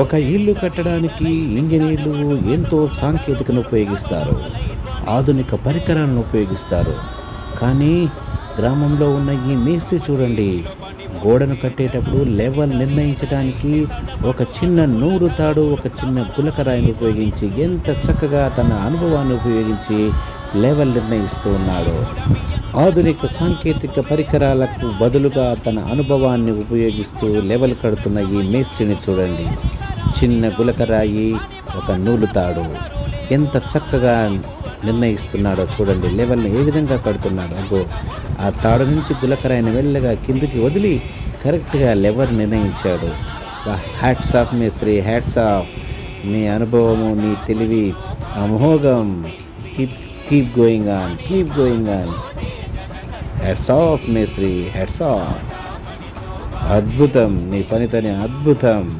ఒక ఇల్లు కట్టడానికి ఇంజనీర్లు ఎంతో సాంకేతికను ఉపయోగిస్తారు ఆధునిక పరికరాలను ఉపయోగిస్తారు. కానీ గ్రామంలో ఉన్న ఈ మేస్త్రి చూడండి గోడను కట్టేటప్పుడు లెవెల్ నిర్ణయించడానికి ఒక చిన్న నూరు తాడు ఒక చిన్న గులకరాయిని ఉపయోగించి ఎంత చక్కగా తన అనుభవాన్ని ఉపయోగించి లెవెల్ నిర్ణయిస్తూ ఉన్నాడు. ఆధునిక సాంకేతిక పరికరాలకు బదులుగా తన అనుభవాన్ని ఉపయోగిస్తూ లెవెల్ కడుతున్న ఈ మేస్త్రిని చూడండి. చిన్న గులకరాయి ఒక నూలు తాడు ఎంత చక్కగా నిర్ణయిస్తున్నాడో చూడండి. లెవెల్ని ఏ విధంగా కడుతున్నాడు? అగో ఆ తాడు నుంచి గులకరాయిని వెళ్ళగా కిందికి వదిలి కరెక్ట్గా లెవెల్ నిర్ణయించాడు. హ్యాట్స్ ఆఫ్ మేస్త్రి హ్యాట్స్ ఆఫ్. నీ అనుభవము నీ తెలివి అమోఘం. Keep keep going on keep going on hats off మేస్త్రి హ్యాట్స్ ఆఫ్ అద్భుతం నీ పనితని అద్భుతం